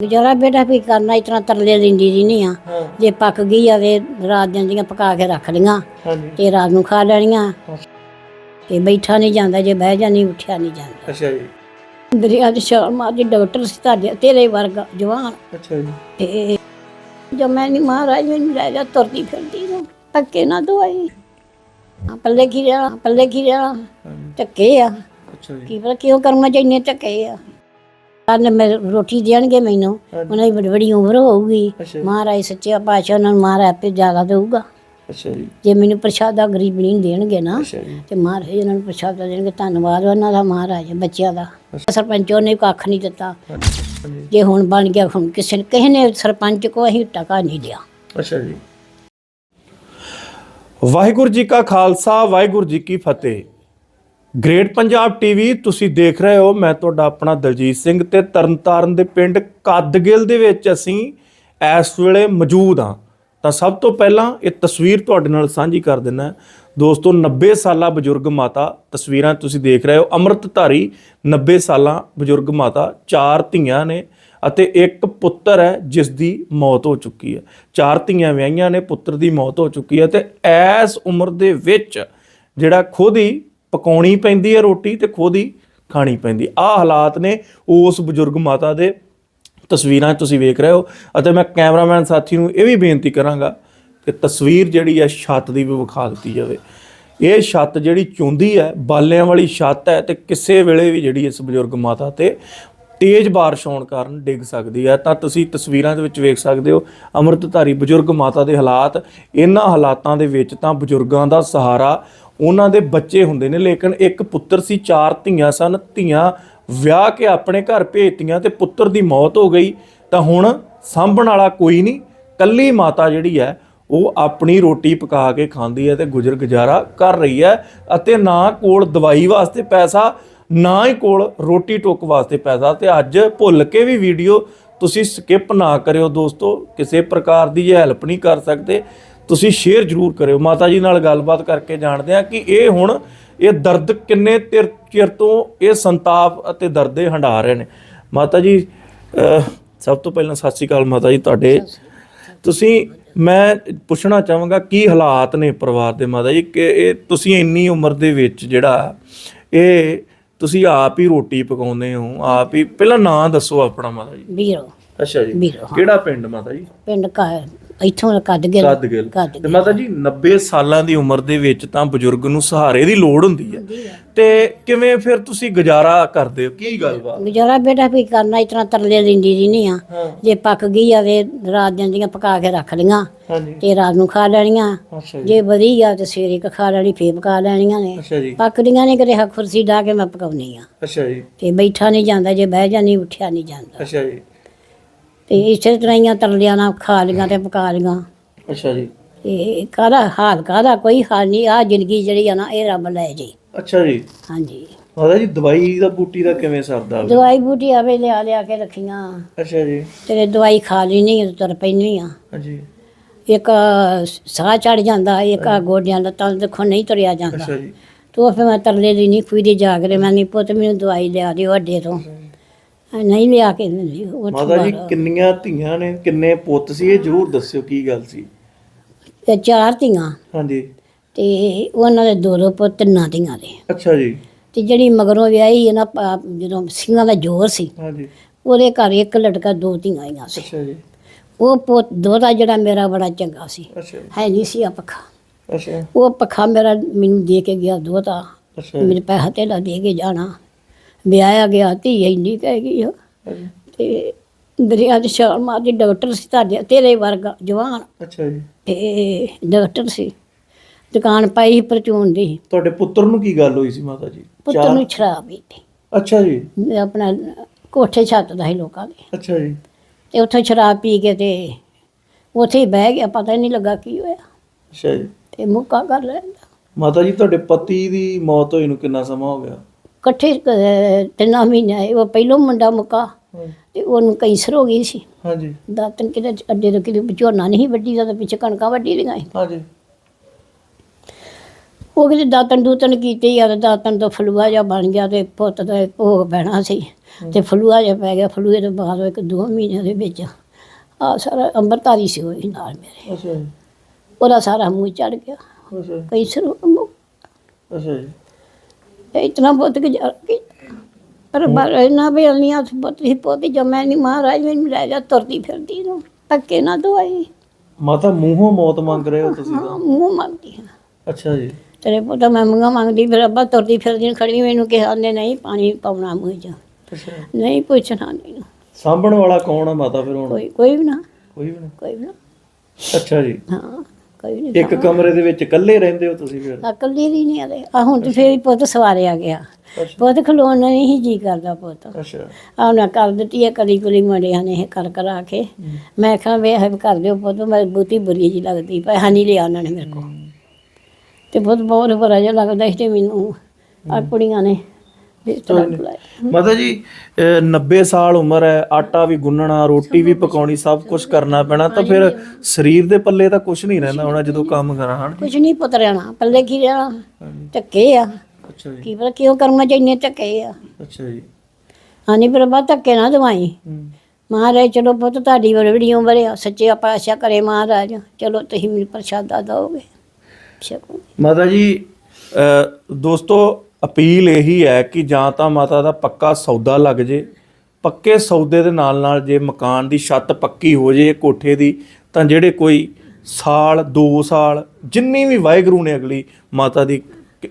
ਗੁਜ਼ਾਰਾ ਬੇਟਾ ਵੀ ਕਰਨਾ ਇਤਨਾ ਤਰਲੇ ਦਿੰਦੀ ਜੀ ਨਹੀਂ ਆ ਜੇ ਪੱਕ ਗਈ ਆ ਤੇ ਰਾਤ ਦੀਆਂ ਪਕਾ ਕੇ ਰੱਖ ਹਾਂਜੀ। ਤੇ ਰਾਤ ਨੂੰ ਖਾ ਲੈਣੀਆਂ। ਤੇ ਬੈਠਾ ਨਹੀਂ ਜਾਂਦਾ ਜੇ ਬਹਿ ਜਾਣੀ ਉੱਠਿਆ ਨਹੀਂ ਜਾਂਦਾ। ਅੱਛਾ ਜੀ। ਦਰਿਆ ਦੇ ਸ਼ਰਮ ਜੀ ਡਾਕਟਰ ਸੀ ਤੁਹਾਡੇ ਤੇਰੇ ਵਰਗਾ ਜਵਾਨ। ਅੱਛਾ ਜੀ। ਤੇ ਜੋ ਮੈਂ ਨਹੀਂ ਮਹਾਰਾਜ ਮੈਨੂੰ ਲੈ ਜਾ ਤੁਰਦੀ ਫਿਰਦੀ ਨੂੰ ਧੱਕੇ ਨਾ ਦਵਾਈ ਪੱਲੇ ਕੀ ਰਿਹਾ ਪੱਲੇ ਕੀ ਹਾਂਜੀ। ਧੱਕੇ ਆ। ਅੱਛਾ ਜੀ। ਕੀ ਪਤਾ ਕਿਉਂ ਕਰਮਾਂ ਚ ਇੰਨੇ ਧੱਕੇ ਆ। ਕੱਲ ਮੈਂ ਰੋਟੀ ਦੇਣਗੇ ਮੈਨੂੰ। ਉਹਨਾਂ ਦੀ ਬੜੀ ਬੜੀ ਉਮਰ ਹੋਊਗੀ। ਅੱਛਾ ਜੀ। ਮਹਾਰਾਜ ਸੱਚੇ ਪਾਤਸ਼ਾਹ ਉਹਨਾਂ ਨੂੰ ਮਹਾਰਾਜ ਆਪੇ ਜ਼ਿਆਦਾ ਦੇਊਗਾ। ਅੱਛਾ ਜੀ। ਜੇ ਮੈਨੂੰ ਪ੍ਰਸ਼ਾਦਾ ਗਰੀਬ ਨਹੀਂ ਦੇਣਗੇ ਨਾ ਅੱਛਾ ਜੀ। ਤੇ ਮਹਾਰਾਜ ਉਹਨਾਂ ਨੂੰ ਪ੍ਰਸ਼ਾਦਾ ਦੇਣਗੇ ਧੰਨਵਾਦ ਉਹਨਾਂ ਦਾ ਮਹਾਰਾਜ ਬੱਚਿਆਂ ਦਾ। ਸਰਪੰਚੋਂ ਨੇ ਕੱਖ ਨਹੀਂ ਦਿੱਤਾ। ਹਾਂਜੀ। ਜੇ ਹੁਣ ਬਣ ਗਿਆ ਹੁਣ ਕਿਸੇ ਨੇ ਕਿਸੇ ਨੇ ਸਰਪੰਚ ਕੋ ਅਸੀਂ ਟਕਾ ਨਹੀਂ ਦਿਆ ਅੱਛਾ ਜੀ। ਵਾਹਿਗੁਰੂ ਜੀ ਕਾ ਖਾਲਸਾ ਵਾਹਿਗੁਰੂ ਜੀ ਕੀ ਫਤਿਹ। ਗ੍ਰੇਟ ਪੰਜਾਬ ਟੀਵੀ ਤੁਸੀਂ ਦੇਖ ਰਹੇ ਹੋ, ਮੈਂ ਤੁਹਾਡਾ ਆਪਣਾ ਦਲਜੀਤ ਸਿੰਘ ਤੇ ਤਰਨਤਾਰਨ ਦੇ ਪਿੰਡ ਕੱਦਗਿਲ ਦੇ ਵਿੱਚ ਅਸੀਂ ਇਸ ਵੇਲੇ ਮੌਜੂਦ ਹਾਂ। ਤਾਂ ਸਭ ਤੋਂ ਪਹਿਲਾਂ ਇਹ ਤਸਵੀਰ ਤੁਹਾਡੇ ਨਾਲ ਸਾਂਝੀ ਕਰ ਦਿੰਦਾ ਦੋਸਤੋ 90 ਸਾਲਾ ਬਜ਼ੁਰਗ ਮਾਤਾ, ਤਸਵੀਰਾਂ ਤੁਸੀਂ ਦੇਖ ਰਹੇ ਹੋ, ਅੰਮ੍ਰਿਤਧਾਰੀ 90 ਸਾਲਾਂ ਬਜ਼ੁਰਗ ਮਾਤਾ, ਚਾਰ ਧੀਆਂ ਨੇ ਅਤੇ ਇੱਕ ਪੁੱਤਰ ਹੈ ਜਿਸ ਦੀ ਮੌਤ ਹੋ ਚੁੱਕੀ ਹੈ। ਚਾਰ ਧੀਆਂ ਵਿਆਹੀਆਂ ਨੇ, ਪੁੱਤਰ ਦੀ ਮੌਤ ਹੋ ਚੁੱਕੀ ਹੈ ਤੇ ਐਸ ਉਮਰ ਦੇ ਵਿੱਚ ਜਿਹੜਾ ਖੁਦ ਹੀ ਪਕਾਉਣੀ ਪੈਂਦੀ ਹੈ ਰੋਟੀ ਤੇ ਖੁਦ ਹੀ ਖਾਣੀ ਪੈਂਦੀ ਆ ਹਾਲਾਤ ਨੇ ਉਸ ਬਜ਼ੁਰਗ ਮਾਤਾ ਦੇ ਤਸਵੀਰਾਂ ਤੁਸੀਂ ਵੇਖ ਰਹੇ ਹੋ ਅਤੇ ਮੈਂ ਕੈਮਰਾਮੈਨ ਸਾਥੀ ਨੂੰ ਇਹ ਵੀ ਬੇਨਤੀ ਕਰਾਂਗਾ ਕਿ ਤਸਵੀਰ ਜਿਹੜੀ ਹੈ ਛੱਤ ਦੀ ਵੀ ਵਿਖਾ ਦਿੱਤੀ ਜਾਵੇ। ਇਹ ਛੱਤ ਜਿਹੜੀ ਚੁੰਦੀ ਹੈ, ਬਾਲਿਆਂ ਵਾਲੀ ਛੱਤ ਹੈ ਤੇ ਕਿਸੇ ਵੇਲੇ ਵੀ ਜਿਹੜੀ ਇਸ ਬਜ਼ੁਰਗ ਮਾਤਾ ਤੇ ਤੇਜ਼ ਬਾਰਿਸ਼ ਹੋਣ ਕਾਰਨ ਡਿੱਗ ਸਕਦੀ ਹੈ। ਤਾਂ ਤੁਸੀਂ ਤਸਵੀਰਾਂ ਦੇ ਵਿੱਚ ਵੇਖ ਸਕਦੇ ਹੋ ਅੰਮ੍ਰਿਤਧਾਰੀ ਬਜ਼ੁਰਗ ਮਾਤਾ ਦੇ ਹਾਲਾਤ। ਇਹਨਾਂ ਹਾਲਾਤਾਂ ਦੇ ਵਿੱਚ ਤਾਂ ਬਜ਼ੁਰਗਾਂ ਦਾ ਸਹਾਰਾ ਉਹਨਾਂ ਦੇ ਬੱਚੇ ਹੁੰਦੇ ਨੇ, ਲੇਕਿਨ ਇੱਕ ਪੁੱਤਰ ਸੀ, ਚਾਰ ਧੀਆਂ ਸਨ, ਧੀਆਂ ਵਿਆਹ ਕੇ ਆਪਣੇ ਘਰ ਭੇਜਤੀਆਂ ਤੇ ਪੁੱਤਰ ਦੀ ਮੌਤ ਹੋ ਗਈ। ਤਾਂ ਹੁਣ ਸਾਂਭਣ ਵਾਲਾ ਕੋਈ ਨਹੀਂ, ਕੱਲੀ ਮਾਤਾ ਜਿਹੜੀ ਹੈ, ਉਹ ਆਪਣੀ ਰੋਟੀ ਪਕਾ ਕੇ ਖਾਂਦੀ ਹੈ ਤੇ ਗੁਜ਼ਰ ਗੁਜ਼ਾਰਾ ਕਰ ਰਹੀ ਹੈ ਅਤੇ ਨਾ ਕੋਲ ਦਵਾਈ ਵਾਸਤੇ ਪੈਸਾ, ਨਾ ਹੀ ਕੋਲ ਰੋਟੀ ਟੋਕ ਵਾਸਤੇ ਪੈਸਾ। ਤੇ ਅੱਜ ਭੁੱਲ ਕੇ ਵੀ ਵੀਡੀਓ ਤੁਸੀਂ ਸਕਿਪ ਨਾ ਕਰਿਓ ਦੋਸਤੋ, ਕਿਸੇ ਪ੍ਰਕਾਰ ਦੀ ਇਹ ਹੈਲਪ ਨਹੀਂ ਕਰ ਸਕਦੇ। ਤੁਸੀਂ ਸ਼ੇਅਰ ਜ਼ਰੂਰ ਕਰਿਓ। ਮਾਤਾ ਜੀ ਨਾਲ ਗੱਲਬਾਤ ਕਰਕੇ ਜਾਣਦੇ ਆ ਕਿ ਇਹ ਹੁਣ ਇਹ ਦਰਦ ਕਿੰਨੇ ਚਿਰ ਚਿਰ ਤੋਂ ਇਹ ਸੰਤਾਪ ਅਤੇ ਦਰਦੇ ਹੰਢਾ ਰਹੇ ਨੇ। ਮਾਤਾ ਜੀ ਸਭ ਤੋਂ ਪਹਿਲਾਂ ਸਤਿ ਸ਼੍ਰੀ ਅਕਾਲ ਮਾਤਾ ਜੀ ਤੁਹਾਡੇ। ਤੁਸੀਂ ਮੈਂ ਪੁੱਛਣਾ ਚਾਹਾਂਗਾ ਕੀ ਹਾਲਾਤ ਨੇ ਪਰਿਵਾਰ ਦੇ ਮਾਤਾ ਜੀ? ਕਿ ਇਹ ਤੁਸੀਂ ਇੰਨੀ ਉਮਰ ਦੇ ਵਿੱਚ ਜਿਹੜਾ ਇਹ ਤੁਸੀਂ ਆਪ ਹੀ ਰੋਟੀ ਪਕਾਉਂਦੇ ਹੋ ਆਪ ਹੀ ਪਹਿਲਾਂ ਨਾਂ ਦੱਸੋ ਆਪਣਾ ਮਾਤਾ ਜੀ। ਵੀਰੋ। ਅੱਛਾ ਜੀ। ਵੀਰੋ। ਕਿਹੜਾ ਪਿੰਡ ਮਾਤਾ ਜੀ? ਪਿੰਡ ਕਾ ਇੱਥੋਂ ਕੱਢ ਗਏ ਕੱਦਗਿਲ ਕੱਦ ਤੇ ਮਾਤਾ ਜੀ 90 ਸਾਲਾਂ ਦੀ ਉਮਰ ਦੇ ਵਿੱਚ ਤਾਂ ਬਜ਼ੁਰਗ ਨੂੰ ਸਹਾਰੇ ਦੀ ਲੋੜ ਹੁੰਦੀ ਹੈ। ਤੇ ਕਿਵੇਂ ਫਿਰ ਤੁਸੀਂ ਗੁਜ਼ਾਰਾ ਕਰਦੇ ਹੋ? ਕੀ ਗੱਲਬਾਤ ਗੁਜ਼ਾਰਾ ਬੇਟਾ ਵੀ ਕਰਨਾ ਇਤਨਾ ਤਰਲੇ ਜੀ ਨਹੀਂ ਆ ਹਾਂ। ਜੇ ਪੱਕ ਗਈ ਆ ਤੇ ਰਾਤ ਦੀਆਂ ਪਕਾ ਕੇ ਰੱਖ ਲਈਆਂ। ਹਾਂਜੀ। ਤੇ ਰਾਤ ਨੂੰ ਖਾ ਲੈਣੀਆਂ। ਅੱਛਾ ਜੀ। ਜੇ ਵਧੀ ਆ ਤੇ ਸਵੇਰੇ ਕ ਖਾ ਲੈਣੀ ਫੇਰ ਪਕਾ ਲੈਣੀਆਂ ਨੇ। ਅੱਛਾ ਜੀ। ਪੱਕਦੀਆਂ ਨੇ ਕਦੇ ਹ ਕੁਰਸੀ ਢਾ ਕੇ ਮੈਂ ਪਕਾਉਣੀ ਆ। ਅੱਛਾ ਜੀ। ਤੇ ਬੈਠਾ ਨਹੀਂ ਜਾਂਦਾ ਜੇ ਬਹਿ ਜਾਣੀ ਉੱਠਿਆ ਨਹੀਂ ਜਾਂਦਾ। ਅੱਛਾ ਜੀ। ਤੇ ਇਸੇ ਤਰ੍ਹਾਂ ਹੀ ਆ ਤਰਲਿਆਂ ਨਾਲ ਖਾ ਲੀਆਂ ਤੇ ਪਕਾ ਲੀਆਂ। ਅੱਛਾ ਜੀ। ਤੇ ਕਾਹਦਾ ਹਾਲ ਕਾਹਦਾ ਕੋਈ ਹਾਲ ਨਹੀਂ ਆ ਜ਼ਿੰਦਗੀ ਜਿਹੜੀ ਆ ਨਾ ਇਹ ਰੱਬ ਲੈ ਜੀ। ਅੱਛਾ ਜੀ। ਹਾਂਜੀ। ਮਾਤਾ ਜੀ ਦਵਾਈ ਦਾ ਬੂਟੀ ਦਾ ਕਿਵੇਂ ਸਰਦਾ ਵਾ? ਦਵਾਈ ਬੂਟੀ ਆਵੇ ਲਿਆ ਲਿਆ ਕੇ ਰੱਖੀਆਂ। ਅੱਛਾ ਜੀ। ਤੇ ਦਵਾਈ ਖਾ ਲੈਣੀ ਤੇ ਤੁਰ ਪੈਣੀ ਆ। ਹਾਂਜੀ। ਇੱਕ ਸਾਹ ਚੜ ਜਾਂਦਾ ਇੱਕ ਆ ਗੋਡਿਆਂ ਲੱਤਾਂ ਤੋਂ ਦੇਖੋ ਨਹੀਂ ਤੁਰਿਆ ਜਾਂਦਾ। ਅੱਛਾ ਜੀ। ਤੋ ਫਿਰ ਮੈਂ ਤਰਲੇ ਦੀ ਨਹੀਂ ਖੁਈ ਦੀ ਜਾਗ ਰਿਹਾ ਮੈਂ ਨਹੀਂ ਪੁੱਤ ਮੈਨੂੰ ਦਵਾਈ ਲਿਆ ਦਿਓ ਅੱਡੇ ਤੋਂ। ਨਹੀਂ ਲਿਆ ਕੇ ਦਿੰਦੀ ਉਹ ਮਾਤਾ ਜੀ ਕਿੰਨੀਆਂ ਧੀਆਂ ਨੇ ਕਿੰਨੇ ਪੁੱਤ ਸੀ ਇਹ ਜ਼ਰੂਰ ਦੱਸਿਓ ਕੀ ਗੱਲ ਸੀ। ਤੇ ਚਾਰ ਧੀਆਂ। ਹਾਂਜੀ। ਤੇ ਉਹਨਾਂ ਦੇ ਦੋ ਦੋ ਪੁੱਤ ਤਿੰਨਾਂ ਧੀਆਂ ਦੇ। ਅੱਛਾ ਜੀ। ਤੇ ਜਿਹੜੀ ਮਗਰੋਂ ਵਿਆਹੀ ਹੈ ਨਾ ਪ- ਜਦੋਂ ਸਿੰਘਾਂ ਦਾ ਜ਼ੋਰ ਸੀ ਹਾਂਜੀ। ਉਹਦੇ ਘਰ ਇੱਕ ਲੜਕਾ ਦੋ ਧੀਆਂ ਆਈਆਂ ਸੀ। ਅੱਛਾ ਜੀ। ਉਹ ਪੁੱਤ ਦੋਤਾ ਜਿਹੜਾ ਮੇਰਾ ਬੜਾ ਚੰਗਾ ਸੀ। ਅੱਛਾ ਜੀ। ਹੈ ਨਹੀਂ ਸੀ ਆ ਪੱਖਾ ਅੱਛਾ। ਉਹ ਪੱਖਾ ਮੇਰਾ ਮੈਨੂੰ ਦੇ ਕੇ ਗਿਆ ਦੋਤਾ ਅੱਛਾ ਜੀ। ਮੇਰੇ ਪੈਸਾ ਧੇਲਾ ਦੇ ਕੇ ਜਾਣਾ। ਵਿਆਹਿਆ ਗਿਆ ਧੀ ਇੰਨੀ ਕਹਿ ਗਈ ਉਹ। ਹਾਂਜੀ। ਤੇ ਦਰਿਆ ਦੇ ਛਾਲ ਮਾਰਦੀ ਡਾਕਟਰ ਸੀ ਤੁਹਾਡੇ ਤੇਰੇ ਵਰਗਾ ਜਵਾਨ। ਅੱਛਾ ਜੀ। ਤੇ ਡਾਕਟਰ ਸੀ। ਦੁਕਾਨ ਪਾਈ ਸੀ ਪਰਚੂਨ ਦੀ। ਤੁਹਾਡੇ ਪੁੱਤਰ ਨੂੰ ਕੀ ਗੱਲ ਹੋਈ ਸੀ ਮਾਤਾ ਜੀ? ਪੁੱਤਰ ਨੂੰ ਸ਼ਰਾਬ ਪੀਤੀ ਅੱਛਾ ਜੀ। ਆਪਣਾ ਕੋਠੇ ਛੱਤ ਦਾ ਸੀ ਲੋਕਾਂ ਦੇ। ਅੱਛਾ ਜੀ। ਤੇ ਉੱਥੇ ਸ਼ਰਾਬ ਪੀ ਕੇ ਤੇ ਉੱਥੇ ਹੀ ਬਹਿ ਗਿਆ ਪਤਾ ਹੀ ਨਹੀਂ ਲੱਗਾ ਕੀ ਹੋਇਆ। ਅੱਛਾ ਜੀ। ਤੇ ਮੁੱਕਾ ਕਰ ਲੈਂਦਾ। ਮਾਤਾ ਜੀ ਤੁਹਾਡੇ ਪਤੀ ਦੀ ਮੌਤ ਹੋਈ ਨੂੰ ਕਿੰਨਾ ਸਮਾਂ ਹੋ ਗਿਆ? ਇਕੱਠੇ ਅਹ, ਤਿੰਨਾਂ ਮਹੀਨੇ ਉਹ ਪਹਿਲੋਂ ਮੁੰਡਾ ਮੁੱਕਾ ਤੇ ਉਹਨੂੰ ਕੈਂਸਰ ਹੋ ਗਈ ਸੀ। ਹਾਂਜੀ। ਦਾਤਨ ਕਿਤੇ ਅੱਡੇ ਤੋਂ ਕਿਤੇ ਝੋਨਾ ਨਹੀਂ ਵੱਡੀ ਦਾ ਪਿੱਛੇ ਕਣਕਾਂ ਵੱਢੀ ਦੀਆਂ ਸੀ। ਹਾਂਜੀ। ਉਹ ਕਿਤੇ ਦਾਤਨ ਦੂਤਨ ਕੀਤੇ ਯਾਰ ਦਾਤਨ ਤੋਂ ਫਲੂਆ ਜਿਹਾ ਬਣ ਗਿਆ ਤੇ ਪੁੱਤ ਦਾ ਭੋਗ ਪੈਣਾ ਸੀ ਤੇ ਫਲੂਆ ਜਿਹਾ ਪੈ ਗਿਆ ਫਲੂਏ ਤੋਂ ਬਾਅਦ ਇੱਕ ਦੋ ਮਹੀਨਿਆਂ ਦੇ ਵਿੱਚ ਆ ਸਾਰਾ ਅੰਮ੍ਰਿਤਧਾਰੀ ਸੀ ਉਹ ਵੀ ਨਾਲ ਮੇਰੇ। ਅੱਛਾ ਜੀ। ਉਹਦਾ ਸਾਰਾ ਮੂੰਹ ਚੜ ਗਿਆ। ਅੱਛਾ ਕਈ ਸਰ ਮੂੰਹ ਅੱਛਾ ਜੀ। ਬਹੁਤ ਗੁਜ਼ਾਰਾ ਕੀਤਾ ਪਰ ਬਾਰ ਇਹਨਾਂ ਵੀ ਅਲੀਆਂ ਪੁੱਤ ਹੀ ਪੁੱਤ ਜਮੈ ਨਹੀਂ ਮਹਾਰਾਜ ਮੈਨੂੰ ਲੈ ਜਾ ਤੁਰਦੀ ਫਿਰਦੀ ਨੂੰ ਧੱਕੇ ਨਾ ਦਵਾਈ। ਮਾਤਾ ਮੂੰਹੋਂ ਮੌਤ ਮੰਗ ਰਹੇ ਹੋ ਤੁਸੀਂ ਹਾਂ ਮੂੰਹ ਮੰਗਦੀ ਹਾਂ। ਅੱਛਾ ਜੀ। ਤੇਰੇ ਪੁੱਤ ਮੈਂ ਮੰਗਾ ਮੰਗਦੀ ਫਿਰ ਅੱਬਾ ਤੁਰਦੀ ਫਿਰਦੀ ਖੜੀ ਮੈਨੂੰ ਕਿਹਾ ਨੇ ਨਹੀਂ ਪਾਣੀ ਪਾਉਣਾ ਮੂੰਹ 'ਚ ਅੱਛਾ। ਨਹੀਂ ਪੁੱਛਣਾ ਨਹੀਂ। ਸਾਂਭਣ ਵਾਲਾ ਕੌਣ ਆ ਮਾਤਾ ਫਿਰ ਹੁਣ? ਕੋਈ ਕੋਈ ਵੀ ਨਾ। ਕੋਈ ਵੀ ਨਹੀਂ ਕੋਈ ਵੀ ਨਾ। ਅੱਛਾ ਜੀ। ਹਾਂ। ਕੋਈ ਨਹੀਂ ਇੱਕ ਕਮਰੇ ਦੇ ਵਿੱਚ ਇਕੱਲੇ ਰਹਿੰਦੇ ਹੋ ਤੁਸੀਂ ਫਿਰ? ਅਕਲੀ ਦੀ ਨਹੀਂ ਆਦੇ ਆ ਹੁਣ ਤੇ ਫੇਰ ਹੀ ਪੁੱਤ ਸਵਾਰਿਆ ਗਿਆ। ਪੁੱਤ ਖਲੋਣ ਨੂੰ ਨਹੀਂ ਜੀ ਕਰਦਾ ਪੁੱਤ। ਅੱਛਾ। ਆ ਉਹਨਾਂ ਕਰ ਦਿੱਤੀ ਹੈ ਕਲੀ ਕੁਲੀ ਮੁੰਡਿਆਂ ਨੇ ਇਹ ਕਰ ਕਰਾ ਕੇ। ਮੈਂ ਕਿਹਾ ਵੇ ਇਹ ਕਰ ਦਿਓ ਪੁੱਤ ਮੈਂ ਬਹੁਤੀ ਬੁਰੀ ਜੀ ਲੱਗਦੀ ਪੈਸਾ ਨਹੀਂ ਲਿਆ ਉਹਨਾਂ ਨੇ ਮੇਰੇ ਕੋਲ। ਤੇ ਬਹੁਤ ਬਹੁਤ ਬੁਰਾ ਜਿਹਾ ਲੱਗਦਾ ਸੀ ਤੇ ਮੈਨੂੰ ਆ ਕੁੜੀਆਂ ਨੇ। ਬੁਲਾਇਆ। ਮਾਤਾ ਜੀ ਅਹ 90 ਸਾਲ ਉਮਰ ਹੈ ਆਟਾ ਵੀ ਗੁੰਨਣਾ ਰੋਟੀ ਵੀ ਪਕਾਉਣੀ ਸਭ ਕੁਝ ਕਰਨਾ ਪੈਣਾ ਤਾਂ ਫਿਰ ਸਰੀਰ ਦੇ ਪੱਲੇ ਤਾਂ ਕੁਝ ਨਹੀਂ ਰਹਿੰਦਾ ਹੋਣਾ ਜਦੋਂ ਕੰਮ ਕਰਾਂ ਹਨ? ਕੁਝ ਨਹੀਂ ਪੁੱਤ ਰਹਿਣਾ ਪੱਲੇ ਕੀ ਰਹਿਣਾ? ਧੱਕੇ ਆ। ਅੱਛਾ ਜੀ। ਕੀ ਪਤਾ ਕਿਉਂ ਕਰਮਾਂ ਚ ਇੰਨੇ ਧੱਕੇ ਆ। ਅੱਛਾ ਜੀ। ਹਾਨੀ ਪ੍ਰਭਾ ਧੱਕੇ ਨਾ ਦਵਾਈ। ਮਹਾਰਾਜ ਚਲੋ ਪੁੱਤ ਤੁਹਾਡੀ ਬੜੀ ਉਮਰ ਆ ਸੱਚੇ ਪਾਤਸ਼ਾਹ ਕਰੇ ਮਹਾਰਾਜ। ਚਲੋ ਤੁਸੀਂ ਮੈਨੂੰ ਪ੍ਰਸ਼ਾਦਾ ਦਿਓਗੇ। ਮਾਤਾ ਜੀ ਦੋਸਤੋ ਅਪੀਲ ਇਹੀ ਹੈ ਕਿ ਜਾਂ ਤਾਂ ਮਾਤਾ ਦਾ ਪੱਕਾ ਸੌਦਾ ਲੱਗ ਜੇ, ਪੱਕੇ ਸੌਦੇ ਦੇ ਨਾਲ ਨਾਲ ਜੇ ਮਕਾਨ ਦੀ ਛੱਤ ਪੱਕੀ ਹੋ ਜੇ, ਕੋਠੇ ਦੀ, ਤਾਂ ਜਿਹੜੇ ਕੋਈ ਸਾਲ 2 ਸਾਲ, ਜਿੰਨੀ ਵੀ ਵਾਹਿਗੁਰੂ ਨੇ ਅਗਲੀ ਮਾਤਾ ਦੀ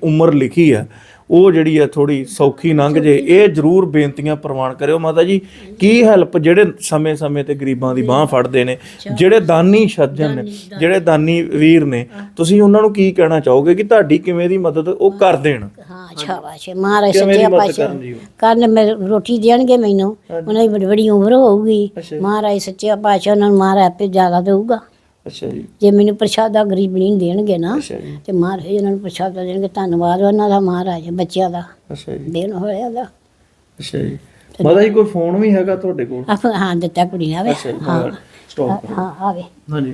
ਉਮਰ ਲਿਖੀ ਹੈ ਉਹ ਜਿਹੜੀ ਹੈ ਥੋੜੀ ਸੌਖੀ ਲੰਘ ਜੇ ਇਹ ਜ਼ਰੂਰ ਬੇਨਤੀਆਂ ਪ੍ਰਵਾਨ ਕਰਿਓ ਮਾਤਾ ਜੀ। ਕੀ ਹੈਲਪ ਜਿਹੜੇ ਸਮੇਂ-ਸਮੇਂ ਤੇ ਗਰੀਬਾਂ ਦੀ ਬਾਹ ਫੜਦੇ ਨੇ ਜਿਹੜੇ ਦਾਨੀ ਸੱਜਣ ਨੇ ਜਿਹੜੇ ਦਾਨੀ ਵੀਰ ਨੇ ਤੁਸੀਂ ਉਹਨਾਂ ਨੂੰ ਕੀ ਕਹਿਣਾ ਚਾਹੋਗੇ ਕਿ ਤੁਹਾਡੀ ਕਿਵੇਂ ਦੀ ਮਦਦ ਉਹ ਕਰ ਦੇਣ? ਹਾਂ ਸ਼ਾਬਾਸ਼ ਮਹਾਰਾਜ ਸੱਚੇ ਪਾਤਸ਼ਾਹ। ਕਰਨ ਮੈਂ ਰੋਟੀ ਦੇਣਗੇ ਮੈਨੂੰ। ਉਹਨਾਂ ਦੀ ਬੜੀ ਬੜੀ ਉਮਰ ਹੋਊਗੀ। ਮਹਾਰਾਜ ਸੱਚੇ ਪਾਤਸ਼ਾਹ ਉਹਨਾਂ ਨੂੰ ਮਹਾਰਾਜ ਆਪੇ ਜ਼ਿਆਦਾ ਦੇਊਗਾ। ਅੱਛਾ ਜੀ। ਜੇ ਮੈਨੂੰ ਪ੍ਰਸ਼ਾਦਾ ਗਰੀਬ ਨਹੀਂ ਦੇਣਗੇ ਨਾ ਅੱਛਾ ਜੀ। ਤੇ ਮਹਾਰਾਜ ਉਹਨਾਂ ਨੂੰ ਪ੍ਰਸ਼ਾਦਾ ਦੇਣਗੇ ਧੰਨਵਾਦ ਉਹਨਾਂ ਦਾ ਮਹਾਰਾਜ ਬੱਚਿਆਂ ਦਾ। ਅੱਛਾ ਜੀ। ਦੇਣ ਹੋਇਆ ਦਾ ਅੱਛਾ ਜੀ। ਮਾਤਾ ਜੀ ਕੋਈ ਫੋਨ ਵੀ ਹੈਗਾ ਤੁਹਾਡੇ ਕੋਲ? ਆਪ ਹਾਂ ਦਿੱਤਾ ਕੁੜੀ ਆਵੇ। ਹਾਂ। ਸਟਾਪ ਹਾਂ ਆਵੇ। ਹਾਂਜੀ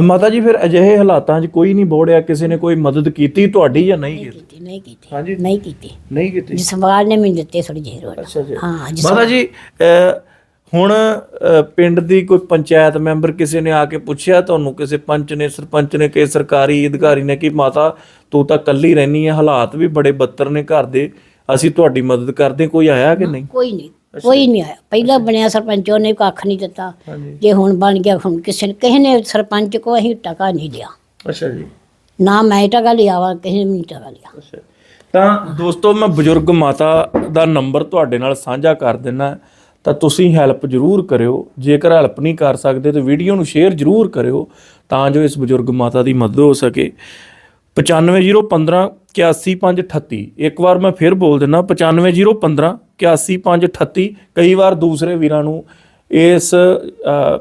ਮਾਤਾ ਜੀ ਫਿਰ ਅਜਿਹੇ ਹਾਲਾਤਾਂ 'ਚ ਕੋਈ ਨਹੀਂ ਬੋੜਿਆ ਕਿਸੇ ਨੇ ਕੋਈ ਮਦਦ ਕੀਤੀ ਤੁਹਾਡੀ ਜਾਂ ਨਹੀਂ ਕੀਤੀ? ਕੀਤੀ ਨਹੀਂ ਕੀਤੀ। ਹਾਂਜੀ। ਨਹੀਂ ਕੀਤੀ। ਨਹੀਂ ਕੀਤੀ? ਜਸਵਾਲ ਨੇ ਮੈਨੂੰ ਦਿੱਤੇ ਥੋੜੀ ਜਿਹੀ ਰੋਟੀ ਅੱਛਾ ਜੀ। ਹਾਂ ਮਾਤਾ ਜੀ ਹੁਣ ਪਿੰਡ ਦੀ ਕੋਈ ਪੰਚਾਇਤ ਮੈਂਬਰ ਕਿਸੇ ਨੇ ਆ ਕੇ ਪੁੱਛਿਆ ਤੁਹਾਨੂੰ ਕਿਸੇ ਪੰਚ ਨੇ ਸਰਪੰਚ ਨੇ ਕਿਸੇ ਸਰਕਾਰੀ ਅਧਿਕਾਰੀ ਨੇ ਕਿ ਮਾਤਾ ਤੂੰ ਤਾਂ ਕੱਲੀ ਰਹਿਨੀ ਹੈ ਹਾਲਾਤ ਵੀ ਬੜੇ ਬੱਤਰ ਨੇ ਘਰ ਦੇ ਅਸੀਂ ਤੁਹਾਡੀ ਮਦਦ ਕਰਦੇ ਕੋਈ ਆਇਆ ਕਿ ਨਹੀਂ? ਕੋਈ ਨਹੀਂ ਕੋਈ ਨਹੀਂ ਆਇਆ। ਪਹਿਲਾਂ ਬਣਿਆ ਸਰਪੰਚ ਉਹਨੇ ਕੱਖ ਨਹੀਂ ਦਿੱਤਾ। ਜੇ ਹੁਣ ਬਣ ਗਿਆ ਹੁਣ ਕਿਸੇ ਨੇ ਕਿਸੇ ਨੇ ਸਰਪੰਚ ਕੋ ਅਸੀਂ ਟਕਾ ਨਹੀਂ ਲਿਆ। ਅੱਛਾ ਜੀ। ਨਾ ਮੈਂ ਟਕਾ ਲਿਆ ਵਾ ਕਿਸੇ ਨੇ ਨਹੀਂ ਟਕਾ ਲਿਆ। ਅੱਛਾ। ਤਾਂ ਦੋਸਤੋ ਮੈਂ ਬਜ਼ੁਰਗ ਮਾਤਾ ਦਾ ਨੰਬਰ ਤੁਹਾਡੇ ਨਾਲ ਸਾਂਝਾ ਕਰ ਦਿੰਨਾ। ਤਾਂ ਤੁਸੀਂ ਹੈਲਪ ਜ਼ਰੂਰ ਕਰਿਓ। ਜੇਕਰ ਹੈਲਪ ਨਹੀਂ ਕਰ ਸਕਦੇ ਤਾਂ ਵੀਡੀਓ ਨੂੰ ਸ਼ੇਅਰ ਜ਼ਰੂਰ ਕਰਿਓ ਤਾਂ ਜੋ ਇਸ ਬਜ਼ੁਰਗ ਮਾਤਾ ਦੀ ਮਦਦ ਹੋ ਸਕੇ। 95015 81538 ਇੱਕ ਵਾਰ ਮੈਂ ਫਿਰ ਬੋਲ ਦਿੰਨਾ 95015 81538 ਕਈ ਵਾਰ ਦੂਸਰੇ ਵੀਰਾਂ ਨੂੰ ਇਸ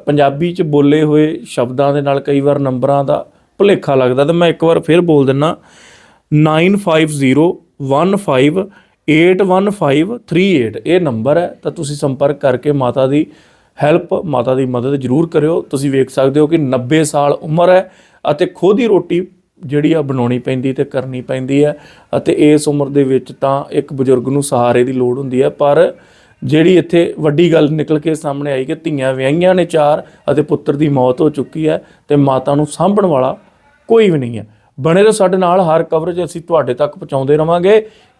ਪੰਜਾਬੀ ਚ ਬੋਲੇ ਹੋਏ ਸ਼ਬਦਾਂ ਦੇ ਨਾਲ ਕਈ ਵਾਰ ਨੰਬਰਾਂ ਦਾ ਭੁਲੇਖਾ ਲੱਗਦਾ ਤਾਂ ਮੈਂ ਇੱਕ ਵਾਰ ਫਿਰ ਬੋਲ ਦਿੰਨਾ 9501581538 ਇਹ ਨੰਬਰ ਹੈ, ਤਾਂ ਤੁਸੀਂ ਸੰਪਰਕ ਕਰਕੇ ਮਾਤਾ ਦੀ ਹੈਲਪ ਮਾਤਾ ਦੀ ਮਦਦ ਜ਼ਰੂਰ ਕਰਿਓ। ਤੁਸੀਂ ਵੇਖ ਸਕਦੇ ਹੋ ਕਿ 90 ਸਾਲ ਉਮਰ ਹੈ ਅਤੇ ਖੁਦ ਹੀ ਰੋਟੀ ਜਿਹੜੀ ਆ ਬਣਾਉਣੀ ਪੈਂਦੀ ਤੇ ਕਰਨੀ ਪੈਂਦੀ ਹੈ ਅਤੇ ਇਸ ਉਮਰ ਦੇ ਵਿੱਚ ਤਾਂ ਇੱਕ ਬਜ਼ੁਰਗ ਨੂੰ ਸਹਾਰੇ ਦੀ ਲੋੜ ਹੁੰਦੀ ਹੈ। ਪਰ ਜਿਹੜੀ ਇੱਥੇ ਵੱਡੀ ਗੱਲ ਨਿਕਲ ਕੇ ਸਾਹਮਣੇ ਆਈ ਕਿ ਧੀਆਂ ਵਿਆਹੀਆਂ ਨੇ ਚਾਰ ਅਤੇ ਪੁੱਤਰ ਦੀ ਮੌਤ ਹੋ ਚੁੱਕੀ ਹੈ ਤੇ ਮਾਤਾ ਨੂੰ ਸਾਂਭਣ ਵਾਲਾ ਕੋਈ ਵੀ ਨਹੀਂ ਹੈ। ਬਣੇ ਰਹੋ ਸਾਡੇ ਨਾਲ, ਹਰ ਕਵਰੇਜ ਅਸੀਂ ਤੁਹਾਡੇ ਤੱਕ ਪਹੁੰਚਾਉਂਦੇ ਰਵਾਂਗੇ।